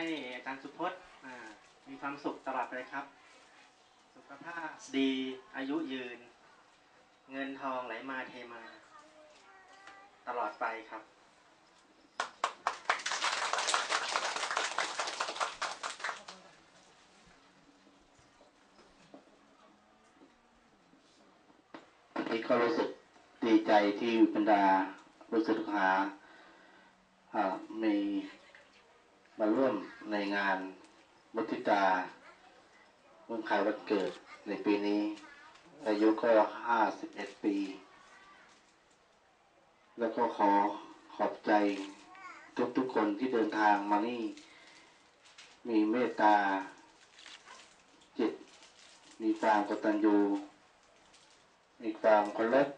ให้อาจารย์สุพจน์มีความสุขตลอดไปครับ สุขภาพดีอายุยืน เงินทองไหลมาเทมา ตลอดไปครับนี้ก็รู้สึกดีใจที่บรรดาลูกศิษย์ลูกหาอ่ามี มาร่วมในงานมุทิตาเมืองขายวันเกิดในปีนี้ อายุก็ห้าสิบเอ็ดปี แล้วก็ขอขอบใจทุกๆคนที่เดินทางมานี่ มีเมตตา จิต มีความกตัญญูมีความเคารพ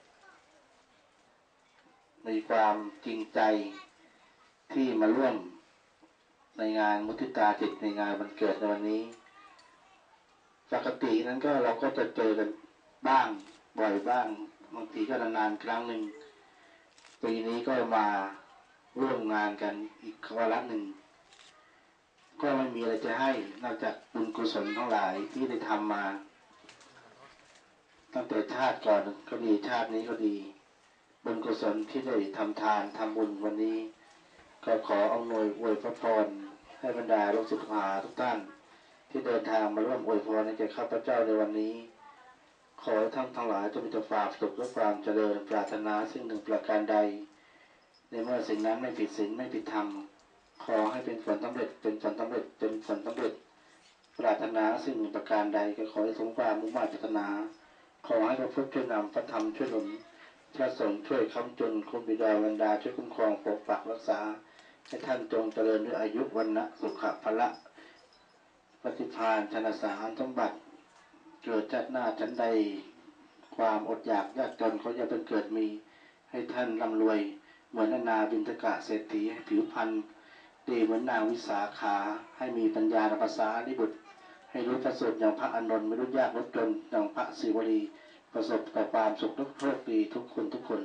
มีความจริงใจที่มาร่วม ในงานมุทิตาจิตในงานวันเกิดในวันนี้ปกตินั้นก็เราก็จะเจอกันบ้างบ่อยบ้างบางทีก็นานๆครั้งหนึ่งปีนี้ก็มาร่วมงานกันอีกวาระหนึ่งก็ไม่มีอะไรจะให้นอกจากบุญกุศลทั้งหลายที่ได้ทำมา ตั้งแต่ชาติก่อนก็ดีชาตินี้ก็ดีบุญกุศลที่ได้ทำทานทำบุญวันนี้ ก็ขออำนวยอวยพระพรให้บรรดาลูกศิษย์หาทุกท่าน ที่เดินทางมาร่วมอวยพรให้แก่ข้าพเจ้าในวันนี้ ขอให้ท่านทั้งหลายจงมีแต่ความสุขและความเจริญปรารถนาสิ่งหนึ่งประการใด ในเมื่อสิ่งนั้นไม่ผิดศีลไม่ผิดธรรมขอให้เป็นผลสำเร็จเป็นผลสำเร็จเป็นผลสำเร็จ ปรารถนาสิ่งหนึ่งประการใดก็ขอให้สมความมุ่งมั่นปรารถนา ขอให้พระพุทธช่วยนำพระธรรมช่วยหนุนพระสงฆ์ช่วยค้ำจุนคุณบิดาบรรดาช่วยคุ้มครองปกปักรักษา ให้ท่านจงเจริญด้วยอายุวันนะสุขภละปฏิภาณชนะสารสมบัติ เกิดจัดหน้าชั้นใด ความอดอยากยากจนเขาจะเป็นเกิดมี ให้ท่านร่ำรวย เหมือนนาบินทกะเศรษฐีให้ผิวพรรณดีเหมือนนางวิสาขา ให้มีปัญญาภาษาลิบุตร ให้รู้ประสบอย่างพระอนนท์ไม่รู้ยากลดจนอย่างพระศิวลี ประสบแต่ความสุขทุกโชคดีทุกคนทุกคน